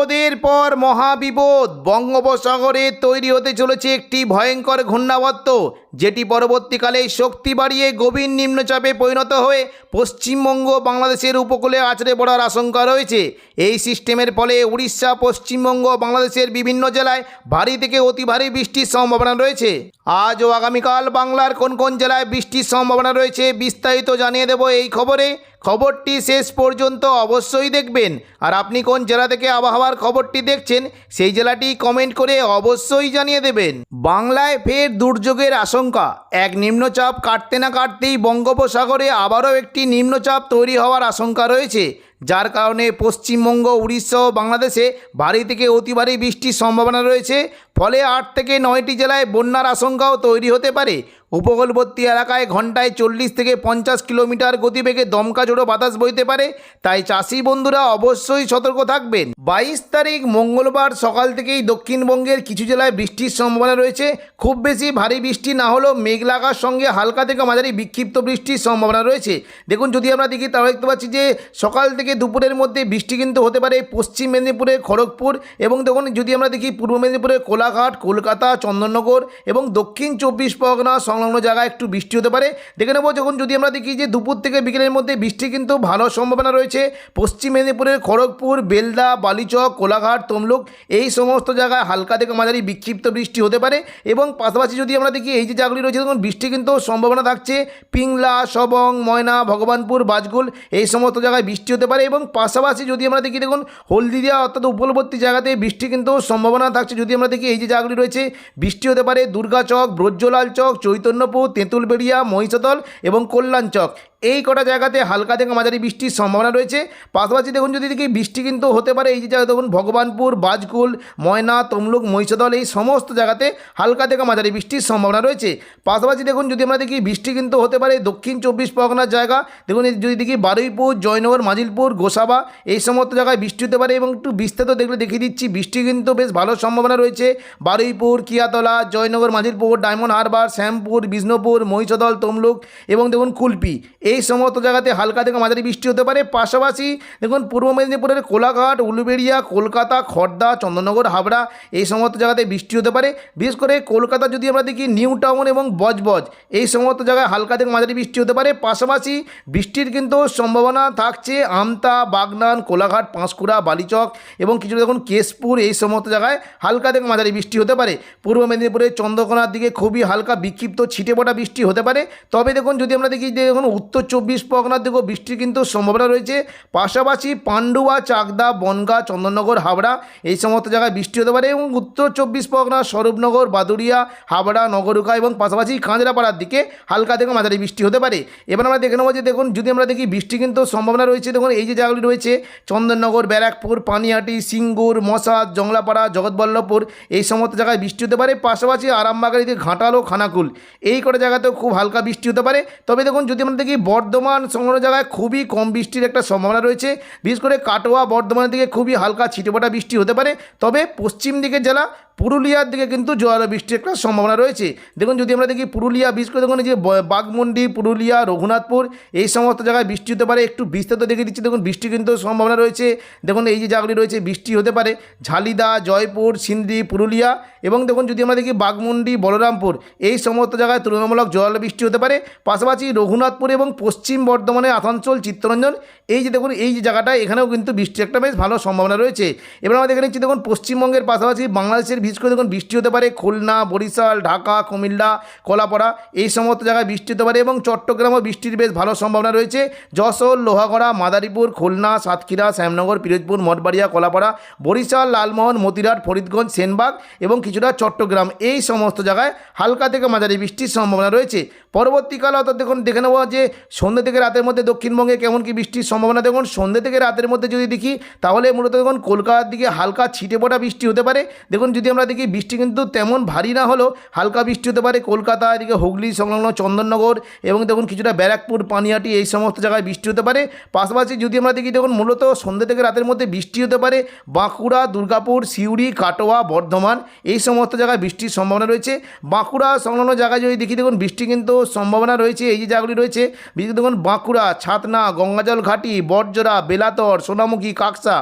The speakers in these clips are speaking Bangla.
বিপদের পর মহাবিপদ। বঙ্গোপসাগরে তৈরি হতে চলেছে একটি ভয়ঙ্কর ঘূর্ণাবর্ত, যেটি পরবর্তীকালে শক্তি বাড়িয়ে গভীর নিম্নচাপে পরিণত হয়ে পশ্চিমবঙ্গ বাংলাদেশের উপকূলে আছড়ে পড়ার আশঙ্কা রয়েছে। এই সিস্টেমের ফলে উড়িষ্যা, পশ্চিমবঙ্গ বাংলাদেশের বিভিন্ন জেলায় ভারী থেকে অতি ভারী বৃষ্টির সম্ভাবনা রয়েছে। আজ ও আগামীকাল বাংলার কোন কোন জেলায় বৃষ্টির সম্ভাবনা রয়েছে বিস্তারিত জানিয়ে দেব এই খবরে। খবরটি শেষ পর্যন্ত অবশ্যই দেখবেন। আর আপনি কোন জেলা থেকে আবহাওয়ার খবরটি দেখছেন, সেই জেলাটি কমেন্ট করে অবশ্যই জানিয়ে দেবেন। বাংলায় ফের দুর্যোগের আশঙ্কা। এক নিম্নচাপ কাটতে না কাটতেই বঙ্গোপসাগরে আবারও একটি নিম্নচাপ তৈরি হওয়ার আশঙ্কা রয়েছে। যার কারণে পশ্চিমবঙ্গ, উড়িষ্যা ও বাংলাদেশে ভারী থেকে অতি ভারী বৃষ্টির সম্ভাবনা রয়েছে। ফলে আট থেকে নয়টি জেলায় বন্যার আশঙ্কাও তৈরি হতে পারে। উপকূলবর্তী এলাকায় ঘন্টায় চল্লিশ থেকে পঞ্চাশ কিলোমিটার গতিবেগে দমকা জোড়ো বাতাস বইতে পারে, তাই চাষি বন্ধুরা অবশ্যই সতর্ক থাকবেন। বাইশ তারিখ মঙ্গলবার সকাল থেকেই দক্ষিণবঙ্গের কিছু জেলায় বৃষ্টির সম্ভাবনা রয়েছে। খুব বেশি ভারী বৃষ্টি না হলেও মেঘ লাগার সঙ্গে হালকা থেকে মাঝারি বিক্ষিপ্ত বৃষ্টির সম্ভাবনা রয়েছে। দেখুন, যদি আমরা দেখি, তাহলে দেখতে পাচ্ছি যে সকাল থেকে দুপুরের মধ্যে বৃষ্টি কিন্তু হতে পারে পশ্চিম মেদিনীপুরে খড়গপুর এবং দেখুন, যদি আমরা দেখি পূর্ব মেদিনীপুরে কোলাঘাট, কলকাতা, চন্দননগর এবং দক্ষিণ চব্বিশ পরগনা সংলগ্ন জায়গায় একটু বৃষ্টি হতে পারে। দেখে নেব যখন যদি আমরা দেখি যে দুপুর থেকে বিকেলের মধ্যে বৃষ্টি কিন্তু ভালো সম্ভাবনা রয়েছে। পশ্চিম মেদিনীপুরের খড়গপুর, বেলদা, বালিচক, কোলাঘাট, তমলুক এই সমস্ত জায়গায় হালকা থেকে মাঝারি বিক্ষিপ্ত বৃষ্টি হতে পারে এবং পাশাপাশি যদি আমরা দেখি এই যে জায়গাগুলি রয়েছে, তখন বৃষ্টি কিন্তু সম্ভাবনা থাকছে। পিংলা, সবং, ময়না, ভগবানপুর, বাজগুল এই সমস্ত জায়গায় বৃষ্টি হতে পারে এবং পাশাপাশি যদি আমরা দেখি দেখুন হলদিদিয়া অর্থাৎ উপকূলবর্তী জায়গাতে বৃষ্টি কিন্তু সম্ভাবনা থাকছে। যদি আমরা দেখি এই যে জায়গাগুলি রয়েছে, বৃষ্টি হতে পারে দুর্গাচক ব্রজ্জলাল চক চৈতন্যপুর তেঁতুলবেড়িয়া মহিষদল এবং কল্যাণ চক এই কটা জায়গাতে হালকা থেকে মাঝারি বৃষ্টির সম্ভাবনা রয়েছে। পাশাপাশি দেখুন যদি দেখি বৃষ্টি কিন্তু হতে পারে, এই যে জায়গা দেখুন ভগবানপুর, বাজকুল, ময়না, তমলুক, মহিষদল, এই সমস্ত জায়গাতে হালকা থেকে মাঝারি বৃষ্টির সম্ভাবনা রয়েছে। পাশাপাশি দেখুন যদি আমরা দেখি বৃষ্টি কিন্তু হতে পারে দক্ষিণ চব্বিশ পরগনার জায়গা। দেখুন যদি দেখি বারুইপুর, জয়নগর, মাজিলপুর, গোসাবা, এই সমস্ত জায়গায় বৃষ্টি হতে পারে এবং একটু বিস্তারিত দেখলে দেখিয়ে দিচ্ছি। বৃষ্টি কিন্তু বেশ ভালো সম্ভাবনা রয়েছে। বারুইপুর, কিয়াতলা, জয়নগর, মাজিলপুর, ডায়মন্ড হারবার, শ্যামপুর, বিষ্ণুপুর, মহিষদল, তমলুক এবং দেখুন কুলপি। এই সমস্ত জায়গাতে হালকা থেকে মাঝারি বৃষ্টি হতে পারে। পাশাপাশি দেখুন, পূর্ব মেদিনীপুরের কোলাঘাট, উলুবেড়িয়া, কলকাতা খড়দা চন্দননগর, হাবড়া এই সমস্ত জায়গাতে বৃষ্টি হতে পারে। বিশেষ করে কলকাতা যদি আমরা দেখি, নিউ টাউন এবং বজবজ এই সমস্ত জায়গায় হালকা থেকে মাঝারি বৃষ্টি হতে পারে। পাশাপাশি বৃষ্টির কিন্তু সম্ভাবনা থাকছে আমতা, বাগনান, কোলাঘাট, পাঁশকুড়া, বালিচক এবং কিছু দেখুন, কেশপুর এই সমস্ত জায়গায় হালকা থেকে মাঝারি বৃষ্টি হতে পারে। পূর্ব মেদিনীপুরের চন্দ্রকোনার দিকে খুবই হালকা বিক্ষিপ্ত ছিটে বৃষ্টি হতে পারে। তবে দেখুন, যদি আমরা দেখি যে দেখুন, উত্তর চব্বিশ পরগনার দিকেও বৃষ্টির কিন্তু সম্ভাবনা রয়েছে। পাশাপাশি পান্ডুয়া, চাকদা, বনগা, চন্দননগর, হাবড়া এই সমস্ত জায়গায় বৃষ্টি হতে পারে এবং উত্তর চব্বিশ পরগনা, স্বরূপনগর, বাদুড়িয়া, হাবড়া, নগরুকা এবং পাশাপাশি কাঁচরাপাড়ার দিকে হালকা থেকে মাঝারি বৃষ্টি হতে পারে। এবার আমরা দেখে নেব যে দেখুন, যদি আমরা দেখি বৃষ্টি কিন্তু সম্ভাবনা রয়েছে, দেখুন এই যে জায়গাগুলি রয়েছে, চন্দননগর, ব্যারাকপুর পানিহাটি সিঙ্গুর, মশাদ, জংলাপাড়া, জগৎবল্লভপুর এই সমস্ত জায়গায় বৃষ্টি হতে পারে। পাশাপাশি আরামবাগের দিকে ঘাটাল খানাকুল এই কটা জায়গাতেও খুব হালকা বৃষ্টি হতে পারে। তবে দেখুন, যদি আমরা দেখি বর্ধমান সংলগ্ন জায়গায় খুবই কম বৃষ্টির একটা সম্ভাবনা রয়েছে। বিশেষ করে কাটোয়া, বর্ধমানের দিকে খুবই হালকা ছিটেফোঁটা বৃষ্টি হতে পারে। তবে পশ্চিম দিকের জেলা, পুরুলিয়ার দিকে কিন্তু জোয়ার বৃষ্টির একটা সম্ভাবনা রয়েছে। দেখুন, যদি আমরা দেখি পুরুলিয়া, বিশেষ করে দেখুন যে বাঘমুন্ডি, পুরুলিয়া, রঘুনাথপুর, এই সমস্ত জায়গায় বৃষ্টি হতে পারে। একটু বিস্তারিত দেখে দিচ্ছি। দেখুন, বৃষ্টি কিন্তু সম্ভাবনা রয়েছে। দেখুন, এই যে জায়গাগুলি রয়েছে, বৃষ্টি হতে পারে। ঝালিদা, জয়পুর, সিন্দি, পুরুলিয়া এবং দেখুন, যদি আমরা দেখি বাঘমুন্ডি, বলরামপুর, এই সমস্ত জায়গায় তুলনামূলক জল বৃষ্টি হতে পারে। পাশাপাশি রঘুনাথপুর এবং পশ্চিম বর্ধমানের আসানসোল, চিত্তরঞ্জন, এই যে দেখুন, এই যে জায়গাটা, এখানেও কিন্তু বৃষ্টির একটা বেশ ভালো সম্ভাবনা রয়েছে। এবার আমাদের এখানে দেখুন, পশ্চিমবঙ্গের পাশাপাশি বাংলাদেশের বিশেষ করে দেখুন, বৃষ্টি হতে পারে খুলনা, বরিশাল, ঢাকা, কুমিল্লা, কলাপাড়া, এই সমস্ত জায়গায় বৃষ্টি হতে পারে এবং চট্টগ্রামও বৃষ্টির বেশ ভালো সম্ভাবনা রয়েছে। যশোর, লোহাগড়া, মাদারীপুর, খুলনা, সাতক্ষীরা, শ্যামনগর, পিরোজপুর, মঠবাড়িয়া, কলাপাড়া, বরিশাল, লালমোহন মতিরাট ফরিদগঞ্জ, সেনবাগ এবং কিছুটা চট্টগ্রাম, এই সমস্ত জায়গায় হালকা থেকে মাঝারি বৃষ্টির সম্ভাবনা রয়েছে। পরবর্তীকালে অর্থাৎ দেখুন, দেখে নেব যে সন্ধ্যে থেকে রাতের মধ্যে দক্ষিণবঙ্গে কেমন কি বৃষ্টির সম্ভাবনা? দেখুন, সন্ধ্যে থেকে রাতের মধ্যে যদি দেখি, তাহলে মূলত দেখুন, কলকাতার দিকে হালকা ছিটে পড়া বৃষ্টি হতে পারে। দেখুন, যদি আমরা দেখি, বৃষ্টি কিন্তু তেমন ভারী না হলেও হালকা বৃষ্টি হতে পারে কলকাতা এদিকে হুগলি, সংলগ্ন চন্দননগর এবং দেখুন, কিছুটা ব্যারাকপুর পানিয়াটি এই সমস্ত জায়গায় বৃষ্টি হতে পারে। পাশাপাশি যদি আমরা দেখি, দেখুন, মূলত সন্ধ্যে থেকে রাতের মধ্যে বৃষ্টি হতে পারে বাঁকুড়া, দুর্গাপুর, সিউড়ি, কাটোয়া, বর্ধমান, এই সমস্ত জায়গায় বৃষ্টির সম্ভাবনা রয়েছে। বাঁকুড়া, সংলগ্ন জায়গায় যদি দেখি, দেখুন, বৃষ্টি কিন্তু সম্ভাবনা রয়েছে। এই যে জায়গাগুলি রয়েছে বিশেষ দেখুন বাঁকুড়া, ছাতনা, গঙ্গাজল ঘাটি, বটজোড়া, বেলাতর, সোনামুখী, কাকসা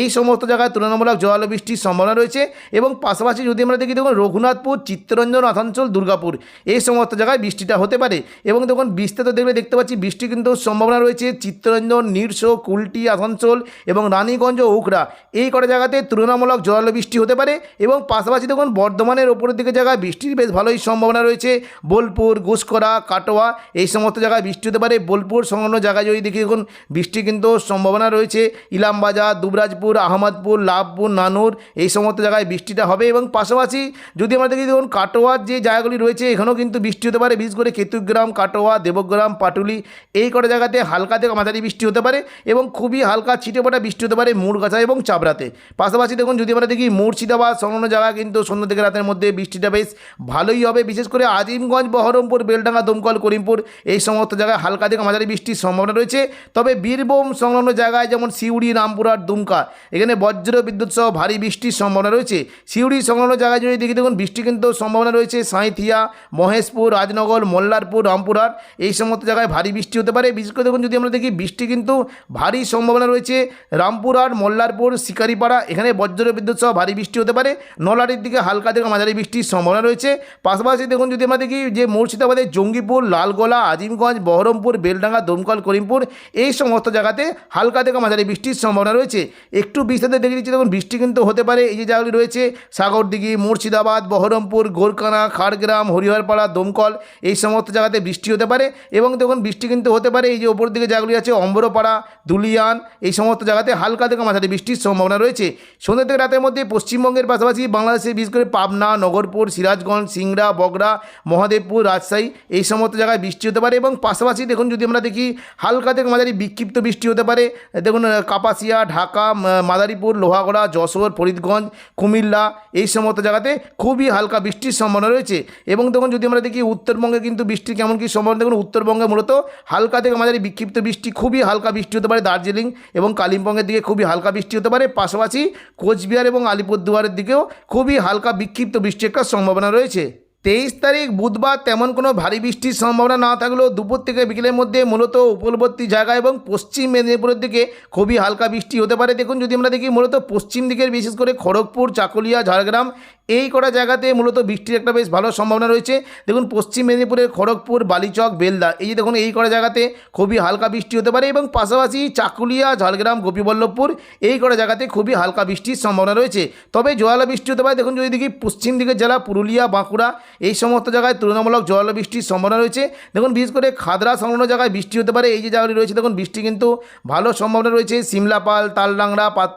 এই সমস্ত জায়গায় তুলনামূলক জোয়ালো বৃষ্টির সম্ভাবনা রয়েছে এবং পাশাপাশি যদি আমরা দেখি, দেখুন রঘুনাথপুর চিত্তরঞ্জন আসানসোল দুর্গাপুর এই সমস্ত জায়গায় বৃষ্টিটা হতে পারে এবং দেখুন বিস্তারিত দেখলে দেখতে পাচ্ছি বৃষ্টি কিন্তু সম্ভাবনা রয়েছে চিত্তরঞ্জন, নিরসো, কুলটি আসানসোল এবং রানীগঞ্জ ও উখড়া এই কটা জায়গাতে তুলনামূলক জোরালো বৃষ্টি হতে পারে এবং পাশাপাশি দেখুন বর্ধমানের ওপরের দিকে জায়গায় বৃষ্টির বেশ ভালোই সম্ভাবনা রয়েছে। বোলপুর গুসকরা কাটোয়া এই সমস্ত জায়গায় বৃষ্টি হতে পারে বোলপুর সংলগ্ন জায়গায় যদি দেখি দেখুন, বৃষ্টি কিন্তু সম্ভাবনা রয়েছে। ইলামবাজার, দুবরাজপুর, আহমদপুর, লাভপুর, নানুর, এই সমস্ত জায়গায় বৃষ্টিটা হবে এবং পাশাপাশি যদি আমরা দেখি দেখুন, কাটোয়ার যে জায়গাগুলি রয়েছে, এখানেও কিন্তু বৃষ্টি হতে পারে, বিশেষ করে কেতুগ্রাম, কাটোয়া, দেবগ্রাম, পাটুলি, এই কটা জায়গাতে হালকা থেকে মাঝারি বৃষ্টি হতে পারে এবং খুবই হালকা ছিটেফোঁটা বৃষ্টি হতে পারে মুড়গাছা এবং চাবড়াতে। পাশাপাশি দেখুন, যদি আমরা দেখি মুর্শিদাবাদ সংলগ্ন জায়গা কিন্তু সন্ধ্যা থেকে রাতের মধ্যে বৃষ্টিটা বেশ ভালোই হবে। বিশেষ করে আজিমগঞ্জ, বহরমপুর, বেলডাঙ্গা, দমকল, করিমপুর, এই সমস্ত জায়গায় হালকা থেকে মাঝারি বৃষ্টির সম্ভাবনা রয়েছে। তবে বীরভূম সংলগ্ন জায়গায় যেমন সিউড়ি রামপুরহাট দুমকা, এখানে বজ্র বিদ্যুৎ সহ ভারী বৃষ্টির সম্ভাবনা রয়েছে। সিউড়ি সংলগ্ন জায়গায় যদি দেখি দেখুন, বৃষ্টি কিন্তু সম্ভাবনা রয়েছে। সাঁইথিয়া, মহেশপুর, রাজনগর, মোল্লারপুর, রামপুরহাট, এই সমস্ত জায়গায় ভারী বৃষ্টি হতে পারে। বিশেষ করে দেখুন, যদি আমরা দেখি, বৃষ্টি কিন্তু ভারী সম্ভাবনা রয়েছে। রামপুরহাট, মোল্লারপুর, শিকারিপাড়া, এখানে বজ্র বিদ্যুৎ সহ ভারী বৃষ্টি হতে পারে। নলারির দিকে হালকা থেকে মাঝারি বৃষ্টির সম্ভাবনা রয়েছে। পাশাপাশি দেখুন, যদি আমরা দেখি যে মুর্শিদাবাদের জঙ্গিপুর, লালগোলা, আজিমগঞ্জ, বহরমপুর বেলডাঙ্গা, দমকল, করিমপুর এই সমস্ত জায়গাতে হালকা থেকে মাঝারি বৃষ্টির সম্ভাবনা রয়েছে। একটু বিস্তারিত দেখে দিচ্ছি দেখুন, বৃষ্টি কিন্তু হতে পারে এই যে জায়গাগুলি রয়েছে, সাগরদিঘি, মুর্শিদাবাদ, বহরমপুর গোরকানা খাড়গ্রাম, হরিহরপাড়া, দমকল, এই সমস্ত জায়গাতে বৃষ্টি হতে পারে এবং দেখুন, বৃষ্টি কিন্তু হতে পারে এই যে ওপর দিকে জায়গাগুলি আছে, অম্বরপাড়া, দুলিয়ান, এই সমস্ত জায়গাতে হালকা থেকে মাঝারি বৃষ্টির সম্ভাবনা রয়েছে। সন্ধ্যা থেকে রাতের মধ্যে পশ্চিমবঙ্গের পাশাপাশি বাংলাদেশের বিশেষ করে পাবনা, নগরপুর, সিরাজগঞ্জ, সিংড়া, বগড়া, মহাদেবপুর, রাজশাহী, এই সমস্ত জায়গায় বৃষ্টি হতে পারে এবং পাশাপাশি দেখুন, যদি আমরা দেখি, হালকা থেকে মাঝারি বিক্ষিপ্ত বৃষ্টি হতে পারে। দেখুন কাপাসিয়া, ঢাকা মাদারীপুর, লোহাগড়া, যশোর, ফরিদগঞ্জ, কুমিল্লা, এই সমস্ত জায়গাতে খুবই হালকা বৃষ্টির সম্ভাবনা রয়েছে। এবং দেখুন, যদি আমরা দেখি, উত্তরবঙ্গে কিন্তু বৃষ্টির কেমন কী সম্ভাবনা, দেখুন, উত্তরবঙ্গে মূলত হালকা থেকে মাঝারি বিক্ষিপ্ত বৃষ্টি, খুবই হালকা বৃষ্টি হতে পারে দার্জিলিং এবং কালিম্পংয়ের দিকে খুবই হালকা বৃষ্টি হতে পারে। পাশাপাশি কোচবিহার এবং আলিপুরদুয়ারের দিকেও খুবই হালকা বিক্ষিপ্ত বৃষ্টির একটা সম্ভাবনা রয়েছে। তেইশ তারিখ বুধবার তেমন কোনো ভারী বৃষ্টির সম্ভাবনা না থাকলেও দুপুর থেকে বিকেলের মধ্যে মূলত উপলবর্তী জায়গা এবং পশ্চিম মেদিনীপুরের দিকে খুবই হালকা বৃষ্টি হতে পারে। দেখুন, যদি আমরা দেখি মূলত পশ্চিম দিকের, বিশেষ করে খড়গপুর, চাকুলিয়া, ঝাড়গ্রাম এই কটা জায়গাতে মূলত বৃষ্টির একটা বেশ ভালো সম্ভাবনা রয়েছে। দেখুন, পশ্চিম মেদিনীপুরের খড়গপুর, বালিচক, বেলদা, এই যে দেখুন, এই কটা জায়গাতে খুবই হালকা বৃষ্টি হতে পারে এবং পাশাপাশি চাকুলিয়া, ঝাড়গ্রাম, গোপীবল্লভপুর, এই কটা জায়গাতে খুবই হালকা বৃষ্টির সম্ভাবনা রয়েছে। তবে জোয়ালো বৃষ্টি হতে পারে, দেখুন, যদি দেখি পশ্চিম দিকের জেলা পুরুলিয়া, বাঁকুড়া, এই সমস্ত জায়গায় তুলনামূলক জোয়ালো বৃষ্টির সম্ভাবনা রয়েছে। দেখুন, বিশেষ করে খাদরা সংলগ্ন জায়গায় বৃষ্টি হতে পারে, এই যে জায়গাগুলি রয়েছে, দেখুন, বৃষ্টি কিন্তু ভালো সম্ভাবনা রয়েছে। সিমলাপাল, তালডাংরা, পাত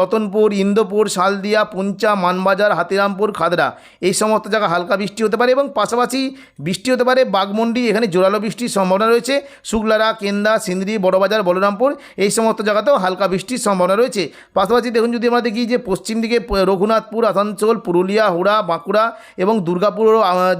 রতনপুর, ইন্দোপুর, শালদিয়া, পুঞ্চা, মানবাজার হাতিরামপুর, খাদরা। এই সমস্ত জায়গা হালকা বৃষ্টি হতে পারে এবং পাশাপাশি বৃষ্টি হতে পারে বাগমন্ডি এখানে জোরালো বৃষ্টির সম্ভাবনা রয়েছে। শুক্লারা, কেন্দা সিন্দ্রি বড়বাজার, বলরামপুর, এই সমস্ত জায়গাতেও হালকা বৃষ্টির সম্ভাবনা রয়েছে। পাশাপাশি দেখুন, যদি আমরা দেখি যে পশ্চিম দিকে রঘুনাথপুর, আসানসোল, পুরুলিয়া, হুড়া, বাঁকুড়া এবং দুর্গাপুর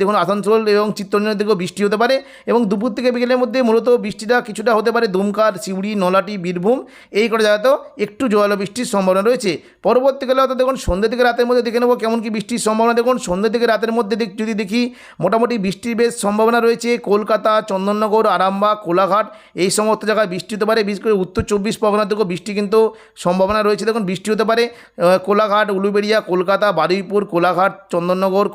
দেখুন, আসানসোল এবং চিত্তরঞ্জনের দিকেও বৃষ্টি হতে পারে এবং দুপুর থেকে বিকেলের মধ্যে মূলত বৃষ্টিটা কিছুটা হতে পারে দুমকার, সিউড়ি, নলাটি, বীরভূম, এই কটা জায়গাতেও একটু জোয়ালো বৃষ্টির সম্ভাবনা রয়েছে। পরবর্তীকালে অর্থাৎ দেখুন, সন্ধ্যে থেকে রাতের মধ্যে দেখে নেব কেমন কি বৃষ্টির সম্ভাবনা। দেখুন সন্ধ্যে থেকে রাতের মধ্যে যদি দেখি মোটামুটি বৃষ্টির বেশ সম্ভাবনা রয়েছে। কলকাতা চন্দননগর আরামবাগ কোলাঘাট এই সমস্ত জায়গায় বৃষ্টি হতে পারে। বিশেষ করে উত্তর চব্বিশ পরগনা থেকেও বৃষ্টি কিন্তু সম্ভাবনা রয়েছে। দেখুন বৃষ্টি হতে পারে কোলাঘাট উলুবেড়িয়া কলকাতা বারুইপুর কোলাঘাট চন্দননগর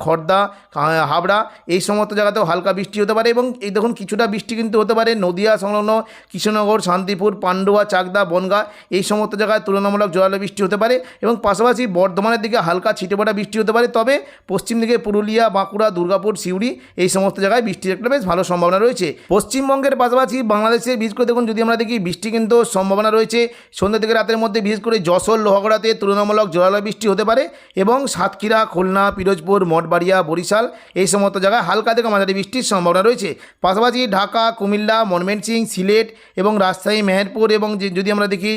আহ, হাবড়া এই সমস্ত জায়গাতেও হালকা বৃষ্টি হতে পারে এবং এই দেখুন কিছুটা বৃষ্টি কিন্তু হতে পারে নদিয়া সংলগ্ন কৃষ্ণনগর শান্তিপুর পান্ডুয়া চাকদা বনগা এই সমস্ত জায়গায় তুলনামূলক জোরালো বৃষ্টি হতে পারে এবং পাশাপাশি বর্ধমানের দিকে হালকা ছিটেফোঁটা বৃষ্টি হতে পারে, তবে পশ্চিম দিকে পুরুলিয়া, বাঁকুড়া, দুর্গাপুর, সিউড়ি এই সমস্ত জায়গায় বৃষ্টির একটা বেশ ভালো সম্ভাবনা রয়েছে। পশ্চিমবঙ্গের পাশাপাশি বাংলাদেশের বিশেষ করে দেখুন, যদি আমরা দেখি, বৃষ্টি কিন্তু সম্ভাবনা রয়েছে। সন্ধ্যা থেকে রাতের মধ্যে বিশেষ করে যশোর, লোহাগড়াতে তুলনামূলক জোরালো বৃষ্টি হতে পারে এবং সাতক্ষীরা, খুলনা, পিরোজপুর, মঠবাড়িয়া, বরিশাল এই সমস্ত জায়গায় হালকা থেকে মাঝারি বৃষ্টির সম্ভাবনা রয়েছে। পাশাপাশি ঢাকা, কুমিল্লা, ময়মনসিংহ, সিলেট এবং রাজশাহী, মেহেরপুর এবং যদি আমরা দেখি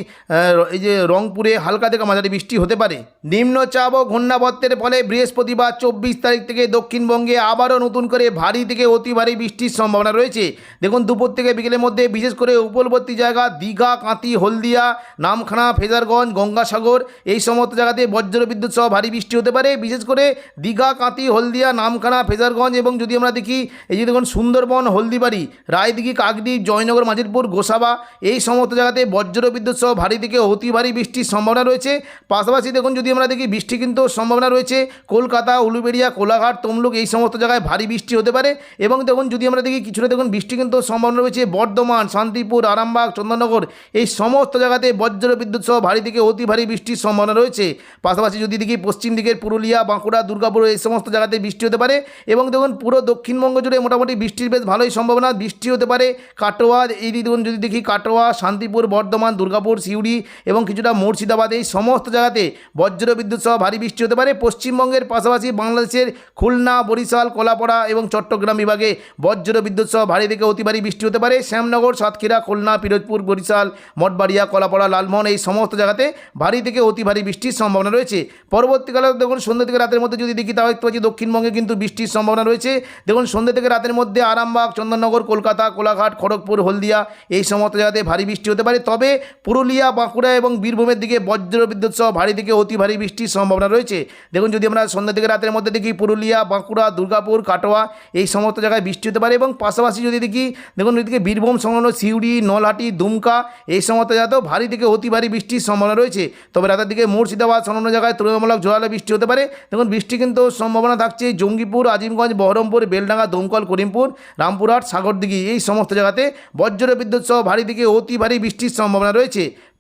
এই যে রংপুরে হালকা থেকে মাঝারি বৃষ্টি হতে পারে। নিম্নচাপ ও ঘূর্ণাবর্ত ঘূর্ণাবর্তের ফলে বৃহস্পতিবার চব্বিশ তারিখ থেকে দক্ষিণবঙ্গে আবারও নতুন করে ভারী থেকে অতি ভারী বৃষ্টির সম্ভাবনা রয়েছে। দেখুন, দুপুর থেকে বিকেলের মধ্যে বিশেষ করে উপলবর্তী জায়গা দীঘা কাঁতি হলদিয়া, নামখানা, ফেজারগঞ্জ, গঙ্গাসাগর এই সমস্ত জায়গাতে বজ্র বিদ্যুৎ সহ ভারী বৃষ্টি হতে পারে। বিশেষ করে দীঘা কাঁতি হলদিয়া, নামখানা, ফেজারগঞ্জ এবং যদি আমরা দেখি, এই যে দেখুন, সুন্দরবন, হলদিবাড়ি, রায়দিঘি, কাকদ্বীপ, জয়নগর মাজিরপুর গোসাবা এই সমস্ত জায়গাতে বজ্র বিদ্যুৎ সহ ভারী থেকে অতি ভারী বৃষ্টির সম্ভাবনা রয়েছে। পাশাপাশি দেখুন, যদি আমরা দেখি, বৃষ্টি কিন্তু সম্ভাবনা রয়েছে, কলকাতা, উলুবেড়িয়া, কোলাঘাট, তমলুক, এই সমস্ত জায়গায় ভারী বৃষ্টি হতে পারে। এবং দেখুন, যদি আমরা দেখি কিছুটা, দেখুন, বৃষ্টি কিন্তু সম্ভাবনা রয়েছে, বর্ধমান, শান্তিপুর, আরামবাগ চন্দননগর এই সমস্ত জায়গাতে বজ্র বিদ্যুৎ সহ ভারী থেকে অতি ভারী বৃষ্টির সম্ভাবনা রয়েছে। পাশাপাশি যদি দেখি পশ্চিম দিকের পুরুলিয়া, বাঁকুড়া, দুর্গাপুর, এই সমস্ত জায়গাতে বৃষ্টি হতে পারে। এবং দেখুন, পুরো দক্ষিণবঙ্গ জুড়ে মোটামুটি বৃষ্টির বেশ ভালোই সম্ভাবনা, বৃষ্টি হতে পারে। কাটোয়া, এই দেখুন, যদি দেখি কাটোয়া, শান্তিপুর, বর্ধমান, দুর্গাপুর, সিউড়ি এবং কিছুটা মুর্শিদাবাদ, এই সমস্ত জায়গাতে বজ্র বিদ্যুৎ সহ ভারী বৃষ্টি হতে পারে। পশ্চিমবঙ্গের পাশাপাশি বাংলাদেশের খুলনা, বরিশাল, কলাপাড়া এবং চট্টগ্রাম বিভাগে বজ্র বিদ্যুৎ সহ ভারী থেকে অতি ভারী বৃষ্টি হতে পারে। শ্যামনগর, সাতক্ষীরা, খুলনা, পিরোজপুর, বরিশাল, মঠবাড়িয়া, কলাপাড়া, লালমোহন এই সমস্ত জায়গাতে ভারী থেকে অতি ভারী বৃষ্টির সম্ভাবনা রয়েছে। পরবর্তীকালে দেখুন, সন্ধ্যা থেকে রাতের মধ্যে যদি দেখি, তাহলে পাচ্ছি দক্ষিণবঙ্গে কিন্তু বৃষ্টির সম্ভাবনা রয়েছে। দেখুন, সন্ধ্যা থেকে রাতের মধ্যে আরামবাগ, চন্দননগর, কলকাতা, কোলাঘাট, খড়গপুর, হলদিয়া এই সমস্ত জায়গাতে ভারী বৃষ্টি হতে পারে। তবে পুরুলিয়া, বাঁকুড়া এবং বীরভূমের দিকে বজ্র বিদ্যুৎ সহ ভারী থেকে অতি ভারী বৃষ্টির সম্ভাবনা রয়েছে। দেখুন, যদি আমরা সন্ধ্যা থেকে রাতের মধ্যে দেখি পুরুলিয়া, বাঁকুড়া, দুর্গাপুর, কাটোয়া, এই সমস্ত জায়গায় বৃষ্টি হতে পারে এবং পাশাপাশি যদি দেখি, দেখুন, এদিকে বীরভূম, সংলগ্ন সিউড়ি, নলহাটি, দুমকা, এই সমস্ত জায়গাতেও ভারী থেকে অতি ভারী বৃষ্টির সম্ভাবনা রয়েছে। তবে রাতের দিকে মুর্শিদাবাদ, সংলগ্ন জায়গায় তুলনামূলক জোরালো বৃষ্টি হতে পারে। দেখুন, বৃষ্টি কিন্তু সম্ভাবনা থাকছে জঙ্গিপুর, আজিমগঞ্জ, বহরমপুর, বেলডাঙ্গা, দমকল, করিমপুর, রামপুরহাট, সাগরদিঘি, এই সমস্ত জায়গাতে বজ্র বিদ্যুৎ সহ ভারী থেকে অতি ভারী বৃষ্টির সম্ভাবনা রয়েছে।